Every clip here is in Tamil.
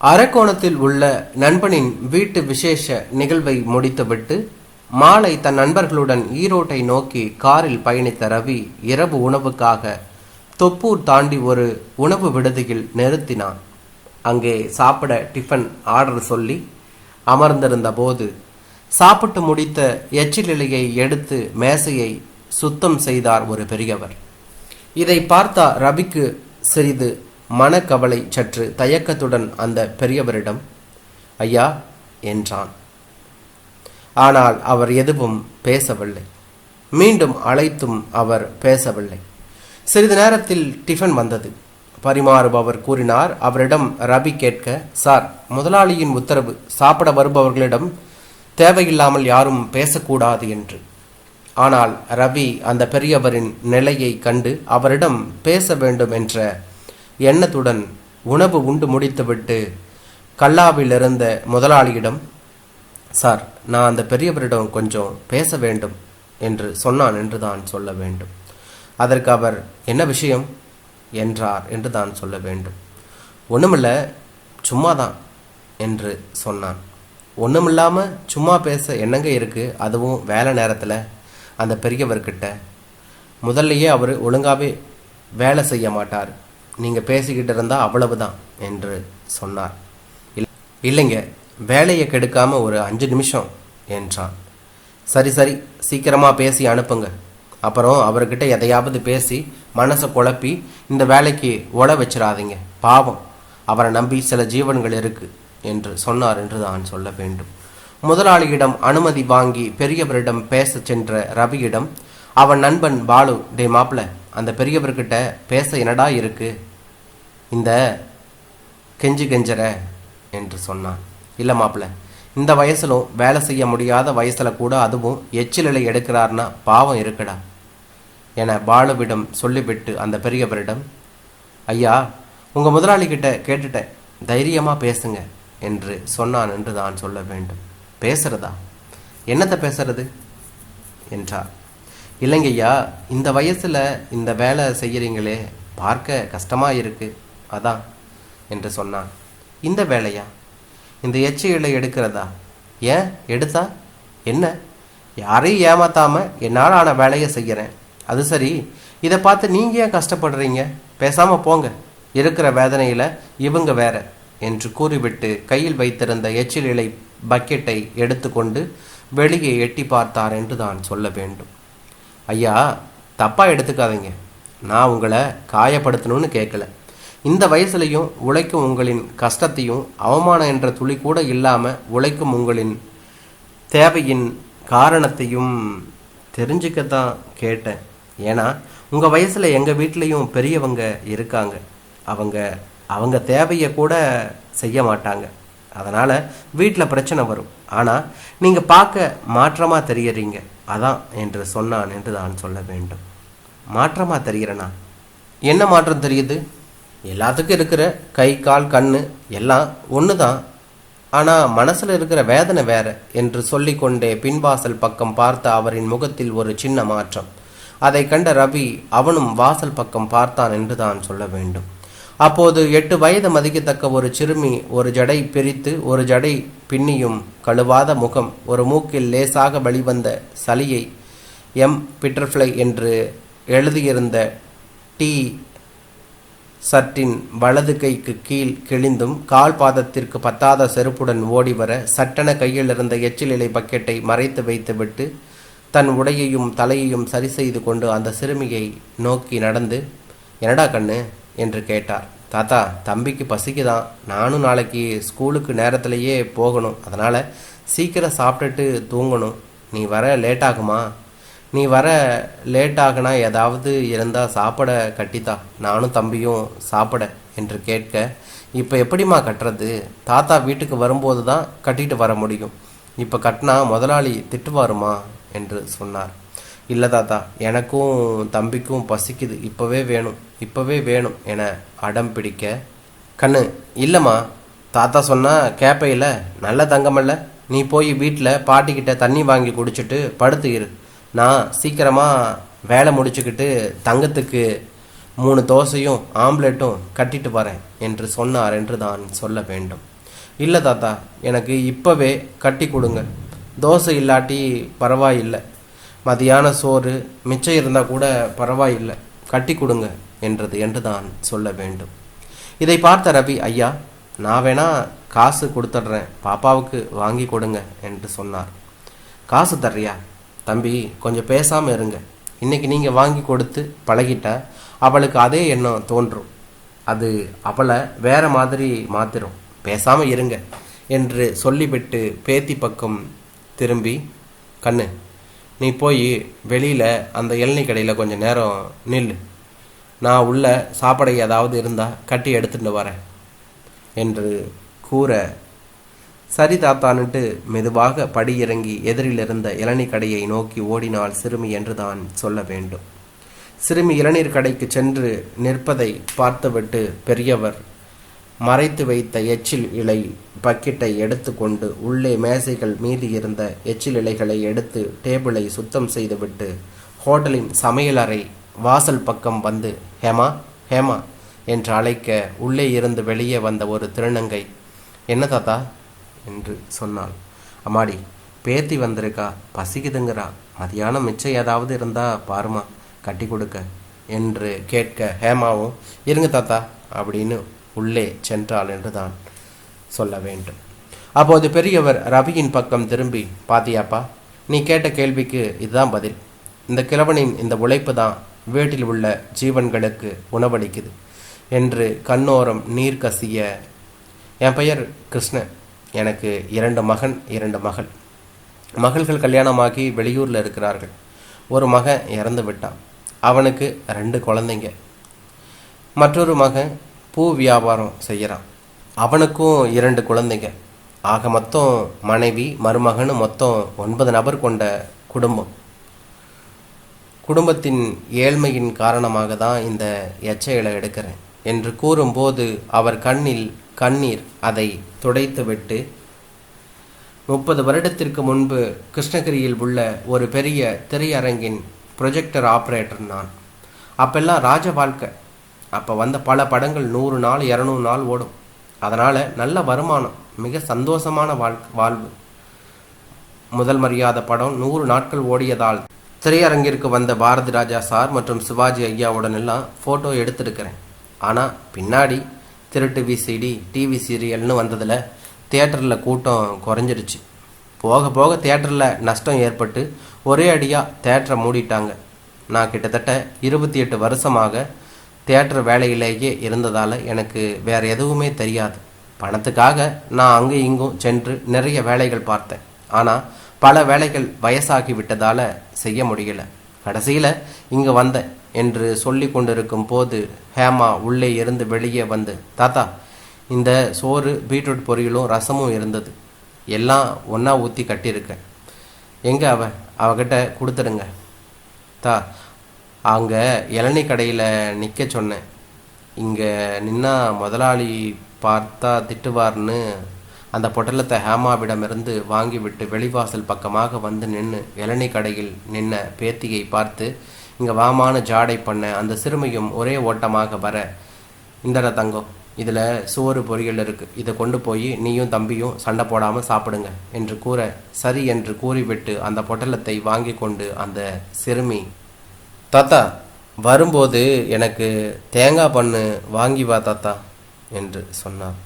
அரக்கோணத்தில் உள்ள நண்பனின் வீட்டு விசேஷ நிகழ்வை முடித்துவிட்டு மாலை தன் நண்பர்களுடன் ஈரோட்டை நோக்கி காரில் பயணித்த ரவி இரவு உணவுக்காக தொப்பூர் தாண்டி ஒரு உணவு விடுதியில் நிறுத்தினான். அங்கே சாப்பிட டிஃபன் ஆர்டர் சொல்லி அமர்ந்திருந்த போது சாப்பிட்டு முடித்த எச்சிலிலையை எடுத்து மேசையை சுத்தம் செய்தார் ஒரு பெரியவர். இதை பார்த்தா ரவிக்கு சிறிது மனக்கவலை சற்று தயக்கத்துடன் அந்த பெரியவரிடம் ஐயா என்றான். ஆனால் அவர் எதுவும் பேசவில்லை. மீண்டும் அழைத்தும் அவர் பேசவில்லை. சிறிது நேரத்தில் டிஃபன் வந்தது. பரிமாறுபவர் கூறினார் அவரிடம் ரவி கேட்க சார் முதலாளியின் உத்தரவு சாப்பிட வருபவர்களிடம் தேவையில்லாமல் யாரும் பேசக்கூடாது என்று. ஆனால் ரவி அந்த பெரியவரின் நிலையை கண்டு அவரிடம் பேச வேண்டும் என்ற எண்ணத்துடன் உணவு உண்டு முடித்துவிட்டு கல்லாவில் இருந்த முதலாளியிடம் சார் நான் அந்த பெரியவரிடம் கொஞ்சம் பேச வேண்டும் என்று சொன்னான் என்று தான் சொல்ல வேண்டும். அதற்கு அவர் என்ன விஷயம்? என்றார் என்று தான் சொல்ல வேண்டும். ஒன்றுமில்ல சும்மா தான் என்று சொன்னான். ஒன்றுமில்லாமல் சும்மா பேச என்னங்க இருக்குது அதுவும் வேலை நேரத்தில் அந்த பெரியவர்கிட்ட. முதல்லையே அவர் ஒழுங்காகவே வேலை செய்ய மாட்டார். நீங்கள் பேசிக்கிட்டு இருந்தால் அவ்வளவுதான் என்று சொன்னார். இல்- இல்லைங்க வேலையை கெடுக்காமல் ஒரு அஞ்சு நிமிஷம் என்றான். சரி சரி சீக்கிரமாக பேசி அனுப்புங்க. அப்புறம் அவர்கிட்ட எதையாவது பேசி மனசை குழப்பி இந்த வேலைக்கு ஒல வச்சிடாதீங்க. பாவம் அவரை நம்பி சில ஜீவன்கள் இருக்கு என்று சொன்னார் என்று தான் சொல்ல வேண்டும். முதலாளியிடம் அனுமதி வாங்கி பெரியவரிடம் பேச சென்ற ரவியிடம் அவன் நண்பன் பாலு டே மாப்பிள அந்த பெரியவர்கிட்ட பேச என்னடா இருக்குது இந்த கெஞ்சி கெஞ்சற என்று சொன்னான். இல்லை மாப்பிள இந்த வயசிலும் வேலை செய்ய முடியாத வயசில் கூட அதுவும் எச்சிலலை எடுக்கிறார்னா பாவம் இருக்குடா என பாலுவிடம் சொல்லிவிட்டு அந்த பெரியவரிடம் ஐயா உங்கள் முதலாளிகிட்ட கேட்டுட்டேன். தைரியமாக பேசுங்க என்று சொன்னான் என்று தான் சொல்ல வேண்டும். பேசுறதா? என்னத்தை பேசுறது? என்றார். இல்லைங்கய்யா இந்த வயசில் இந்த வேலை செய்கிறீங்களே பார்க்க கஷ்டமாக இருக்குது அதான் என்று சொன்னான். இந்த வேலையா? இந்த எச்சி எடுக்கிறதா? ஏன்? எடுத்தா? என்ன? யாரையும் ஏமாத்தாமல் என்னால் ஆன வேலையை செய்கிறேன். அது சரி. இதை பார்த்து நீங்கள் ஏன் கஷ்டப்படுறீங்க? பேசாமல் போங்க. இருக்கிற வேதனையில் இவங்க வேற என்று கூறிவிட்டு கையில் வைத்திருந்த எச்சில் இலை பக்கெட்டை எடுத்துக்கொண்டு வெளியே எட்டி பார்த்தார் என்று தான் சொல்ல வேண்டும். ஐயா தப்பாக எடுத்துக்காதீங்க. நான் உங்களை காயப்படுத்தணும்னு கேட்கல. இந்த வயசுலையும் உழைக்கும் உங்களின் கஷ்டத்தையும் அவமானம் என்ற துளி கூட இல்லாமல் உழைக்கும் உங்களின் தேவையின் காரணத்தையும் தெரிஞ்சுக்க தான் கேட்டேன். ஏன்னா உங்கள் வயசில் எங்கள் வீட்லேயும் பெரியவங்க இருக்காங்க. அவங்க அவங்க தேவையை கூட செய்ய மாட்டாங்க. அதனால் வீட்டில் பிரச்சனை வரும். ஆனால் நீங்கள் பார்க்க மாற்றமாக தெரியறீங்க. அதான் என்று சொன்னான் என்று நான் சொல்ல வேண்டும். மாற்றமாக தெரிகிறேனா என்ன மாற்றம் தெரியுது? எல்லாத்துக்கும் இருக்கிற கை கால் கண் எல்லாம் ஒன்று தான் ஆனால் மனசில் இருக்கிற வேதனை வேற என்று சொல்லிக்கொண்டே பின்வாசல் பக்கம் பார்த்த அவரின் முகத்தில் ஒரு சின்ன மாற்றம். அதை கண்ட ரவி அவனும் வாசல் பக்கம் பார்த்தான் என்று தான் சொல்ல வேண்டும். அப்போது எட்டு வயது மதிக்கத்தக்க ஒரு சிறுமி ஒரு ஜடை பிரித்து ஒரு ஜடை பின்னியும் கழுவாத முகம் ஒரு மூக்கில் லேசாக வெளிவந்த சளியை எம். பிட்டர்ஃப்ளை என்று எழுதியிருந்த டீ சட்டின் வலது கைக்கு கீழ் கிழிந்தும் கால் பாதத்திற்கு பத்தாத செருப்புடன் ஓடி வர சட்டென கையில் இருந்த எச்சிலிலை பக்கெட்டை மறைத்து வைத்துவிட்டு தன் உடையையும் தலையையும் சரி செய்து கொண்டு அந்த சிறுமியை நோக்கி நடந்து என்னடா கண்ணு? என்று கேட்டார். தாத்தா தம்பிக்கு பசிக்குதான் நானும் நாளைக்கு ஸ்கூலுக்கு நேரத்திலேயே போகணும். அதனால் சீக்கிரம் சாப்பிட்டுட்டு தூங்கணும். நீ வர லேட் ஆகுமா நீ வர லேட் ஆகினா ஏதாவது இருந்தால் சாப்பிட கட்டித்தா. நானும் தம்பியும் சாப்பிட என்று கேட்க இப்போ எப்படிம்மா கட்டுறது? தாத்தா வீட்டுக்கு வரும்போது தான் கட்டிட்டு வர முடியும். இப்போ கட்டினா முதலாளி திட்டுவாருமா? என்று சொன்னார். இல்லை தாத்தா எனக்கும் தம்பிக்கும் பசிக்குது. இப்போவே வேணும். இப்போவே வேணும் என அடம் பிடிக்க கண்ணு இல்லைம்மா. தாத்தா சொன்னால் கேப்பையில் நல்ல தங்கமல்ல. நீ போய் வீட்டில் பாட்டிக்கிட்ட தண்ணி வாங்கி குடிச்சிட்டு படுத்து இரு. நான் சீக்கிரமாக வேலை முடிச்சுக்கிட்டு தங்கத்துக்கு மூணு தோசையும் ஆம்லெட்டும் கட்டிட்டு வரேன் என்று சொன்னார் என்று தான் சொல்ல வேண்டும். இல்லை தாத்தா எனக்கு இப்போவே கட்டி கொடுங்க. தோசை இல்லாட்டி பரவாயில்லை. மதியான சோறு மிச்சம் இருந்தால் கூட பரவாயில்லை. கட்டி கொடுங்க என்றது என்று தான் சொல்ல வேண்டும். இதை பார்த்த ரவி ஐயா நான் வேணா காசு கொடுத்துட்றேன் பாப்பாவுக்கு வாங்கி கொடுங்க என்று சொன்னார். காசு தர்றியா? தம்பி கொஞ்சம் பேசாமல் இருங்க. இன்றைக்கி நீங்கள் வாங்கி கொடுத்து பழகிட்டா அவளுக்கு அதே எண்ணம் தோன்றும். அது அவளை வேற மாதிரி மாத்திரும். பேசாமல் இருங்க என்று சொல்லிவிட்டு பேத்தி பக்கம் திரும்பி கண்ணு நீ போய் வெளியில் அந்த இளநீ கடையில் கொஞ்சம் நேரம் நில் நான் உள்ள சாப்பாடு ஏதாவது இருந்தால் கட்டி எடுத்துகிட்டு வரேன் என்று கூற சரி தாத்தான்ட்டு மெதுவாக படியிறங்கி எதிரிலிருந்த எதிரில் இருந்த இளநீ கடையை நோக்கி ஓடினாள் சிறுமி என்று தான் சொல்ல வேண்டும். சிறுமி இளநீர் கடைக்கு சென்று நிற்பதை பார்த்துவிட்டு பெரியவர் மறைத்து வைத்த எச்சில் இலை பக்கெட்டை எடுத்துக்கொண்டு உள்ளே மேசைகள் மீதி இருந்த எச்சில் இலைகளை எடுத்து டேபிளை சுத்தம் செய்துவிட்டு ஹோட்டலின் சமையலறை வாசல் பக்கம் வந்து ஹேமா ஹேமா என்று அழைக்க உள்ளே இருந்து வெளியே வந்த ஒரு திருநங்கை என்ன தாத்தா? என்று சொன்னாள். அம்மாடி பேத்தி வந்திருக்கா? பசிக்குதுங்கிறா. மதியானம் மிச்சம் ஏதாவது இருந்தா பாருமா கட்டி கொடுக்க என்று கேட்க ஹேமாவும் இருங்க தாத்தா அப்படின்னு உள்ளே சென்றாள் என்று தான் சொல்ல வேண்டும். அப்போது பெரியவர் ரவியின் பக்கம் திரும்பி பாத்தியாப்பா நீ கேட்ட கேள்விக்கு இதுதான் பதில். இந்த கிழவனின் இந்த உழைப்பு தான் வீட்டில் உள்ள ஜீவன்களுக்கு உணவளிக்குது என்று கண்ணோரம் நீர் கசிய என் பெயர் கிருஷ்ணன். எனக்கு இரண்டு மகன் இரண்டு மகள். மகள்கள் கல்யாணமாகி வெளியூரில் இருக்கிறார்கள். ஒரு மகன் இறந்து விட்டான். அவனுக்கு ரெண்டு குழந்தைங்க. மற்றொரு மகன் பூ வியாபாரம் செய்கிறான் அவனுக்கும் இரண்டு குழந்தைங்க. ஆக மொத்தம் மனைவி மருமகன்னு மொத்தம் ஒன்பது நபர் கொண்ட குடும்பம். குடும்பத்தின் ஏழ்மையின் காரணமாக தான் இந்த எச்சைகளை எடுக்கிறேன் என்று கூறும்போது அவர் கண்ணில் கண்ணீர் அதை துடைத்துவிட்டு முப்பது வருடத்திற்கு முன்பு கிருஷ்ணகிரியில் உள்ள ஒரு பெரிய திரையரங்கின் ப்ரொஜெக்டர் ஆப்ரேட்டர் நான். அப்பெல்லாம் ராஜ வாழ்க்கை. அப்போ வந்த பல படங்கள் நூறு நாள் இரநூறு நாள் ஓடும். அதனால் நல்ல வருமானம் மிக சந்தோஷமான வாழ் வாழ்வு. முதல் மரியாத படம் நூறு நாட்கள் ஓடியதால் திரையரங்கிற்கு வந்த பாரதி ராஜா சார் மற்றும் சிவாஜி ஐயாவுடன் எல்லாம் ஃபோட்டோ எடுத்திருக்கிறேன். ஆனால் பின்னாடி திருட்டு விசிடி டிவி சீரியல்னு வந்ததில் தேட்டரில் கூட்டம் குறைஞ்சிருச்சு. போக போக தேட்டரில் நஷ்டம் ஏற்பட்டு ஒரே அடியாக தேட்டரை மூடிட்டாங்க. நான் கிட்டத்தட்ட இருபத்தி எட்டு வருஷமாக தேட்டர் வேலையிலேயே இருந்ததால் எனக்கு வேறு எதுவுமே தெரியாது. பணத்துக்காக நான் அங்கே இங்கும் சென்று நிறைய வேலைகள் பார்த்தேன். ஆனால் பல வேலைகள் வயசாகி விட்டதால் செய்ய முடியல. கடைசியில் இங்கே வந்தேன். என்று சொல்லி கொண்டிருக்கும் போது ஹேமா உள்ளே இருந்து வெளியே வந்து தாத்தா இந்த சோறு பீட்ரூட் பொரியலும் ரசமும் இருந்தது. எல்லாம் ஒன்றா ஊற்றி கட்டியிருக்கேன் எங்கே அவ? அவகிட்ட கொடுத்துருங்க தா அங்கே இளநீ கடையில் நிற்க சொன்னேன். இங்கே நின்னா முதலாளி பார்த்தா திட்டுவார்னு. அந்த பொட்டலத்தை ஹேமாவிடமிருந்து வாங்கிவிட்டு வெளிவாசல் பக்கமாக வந்து நின்று இளநீ கடையில் நின்ன பேத்தியை பார்த்து இங்கே வாமான ஜாடை பண்ண அந்த சிறுமியும் ஒரே ஓட்டமாக வர இந்தட தங்கம் இதில் சோறு பொரியல் இருக்குது இதை கொண்டு போய் நீயும் தம்பியும் சண்டை போடாமல் சாப்பிடுங்க என்று கூற சரி என்று கூறிவிட்டு அந்த பொட்டலத்தை வாங்கி கொண்டு அந்த சிறுமி தாத்தா வரும்போது எனக்கு தேங்காய் பண்ணு வாங்கி வா தாத்தா என்று சொன்னார்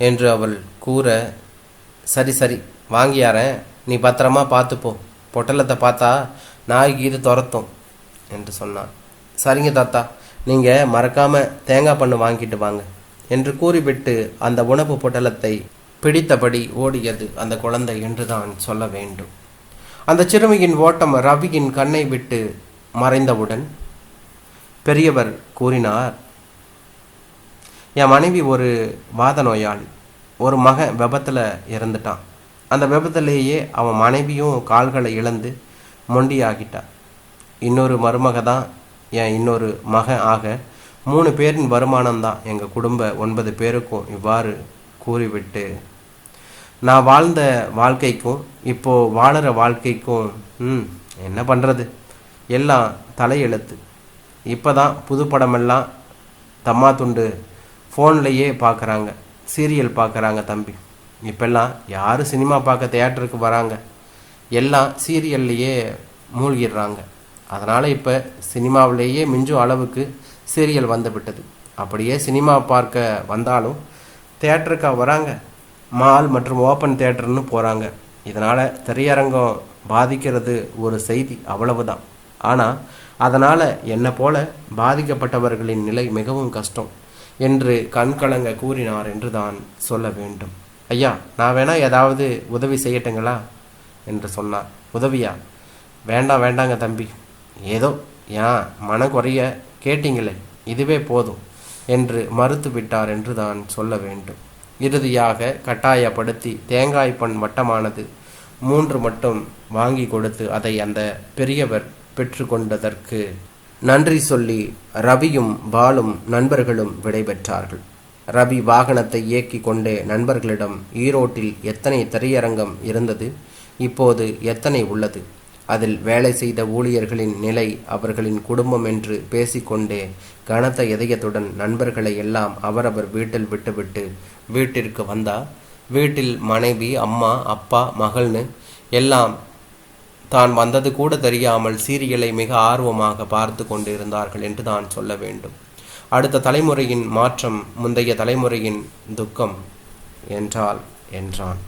என்று அவள் கூற சரி சரி வாங்கியாரேன் நீ பத்திரமா பார்த்துப்போ பொட்டலத்தை பார்த்தா நாய்க்கு இது துரத்தும். என்று சொன்னான். சரிங்க தாத்தா நீங்கள் மறக்காம தேங்காய் பண்ணு வாங்கிட்டு வாங்க என்று கூறிவிட்டு அந்த உணவு பொட்டலத்தை பிடித்தபடி ஓடியது அந்த குழந்தை என்று தான் சொல்ல வேண்டும். அந்த சிறுமியின் ஓட்டம் ரவியின் கண்ணை விட்டு மறைந்தவுடன் பெரியவர் கூறினார் என் மனைவி ஒரு வாத நோயாளி. ஒரு மகன் விபத்தில் இறந்துட்டான். அந்த விபத்திலேயே அவன் மனைவியும் கால்களை இழந்து மொண்டியாகிட்டான். இன்னொரு மருமக தான் என் இன்னொரு மகன் ஆக மூணு பேரின் வருமானம் தான். எங்கள் குடும்ப ஒன்பது பேருக்கும் இவ்வாறு கூறிவிட்டு நான் வாழ்ந்த வாழ்க்கைக்கும் இப்போது வாழற வாழ்க்கைக்கும் ம் என்ன பண்ணுறது எல்லாம் தலையெழுத்து. இப்போ தான் புது படமெல்லாம் தம்மா துண்டு ஃபோன்லேயே பார்க்குறாங்க சீரியல் பார்க்குறாங்க தம்பி. இப்பெல்லாம் யார் சினிமா பார்க்க தேட்டருக்கு வராங்க? எல்லாம் சீரியல்லையே மூழ்கிடுறாங்க. அதனால் இப்போ சினிமாவிலேயே மிஞ்சும் அளவுக்கு சீரியல் வந்துவிட்டது. அப்படியே சினிமா பார்க்க வந்தாலும் தியேட்டருக்கா வராங்க. மால் மற்றும் ஓப்பன் தேட்டர்னு போகிறாங்க இதனால் திரையரங்கம் பாதிக்கிறது ஒரு செய்தி அவ்வளவுதான். ஆனால் அதனால் என்னை போல பாதிக்கப்பட்டவர்களின் நிலை மிகவும் கஷ்டம் என்று கண்கலங்க கூறினார் என்று தான் சொல்ல வேண்டும். ஐயா நான் வேணா ஏதாவது உதவி செய்யட்டுங்களா? என்று சொன்னார். உதவியா? வேண்டாம் வேண்டாங்க தம்பி. ஏதோ ஏன் மனக்குறைய குறைய கேட்டீங்களே இதுவே போதும் என்று மறுத்துவிட்டார் என்று தான் சொல்ல வேண்டும். இறுதியாக கட்டாயப்படுத்தி தேங்காய் பண் வட்டமானது மூன்று மட்டும் வாங்கி கொடுத்து அதை அந்த பெரியவர் பெற்றுக்கொண்டதற்கு நன்றி சொல்லி ரவியும் பாலும் நண்பர்களும் விடைபெற்றார்கள். ரவி வாகனத்தை இயக்கி கொண்டே நண்பர்களிடம் ஈரோட்டில் எத்தனை திரையரங்கம் இருந்தது இப்போது எத்தனை உள்ளது? அதில் வேலை செய்த ஊழியர்களின் நிலை அவர்களின் குடும்பம் என்று பேசிக்கொண்டே கனத்த இதயத்துடன் நண்பர்களை எல்லாம் அவரவர் வீட்டில் விட்டுவிட்டு வீட்டிற்கு வந்தார் வீட்டில் மனைவி அம்மா அப்பா மகள்னு எல்லாம் தான் வந்தது கூட தெரியாமல் சீரியலை மிக ஆர்வமாக பார்த்து கொண்டிருந்தார்கள் என்று தான் சொல்ல வேண்டும். அடுத்த தலைமுறையின் மாற்றம் முந்தைய தலைமுறையின் துக்கம் என்றால் என்றான்.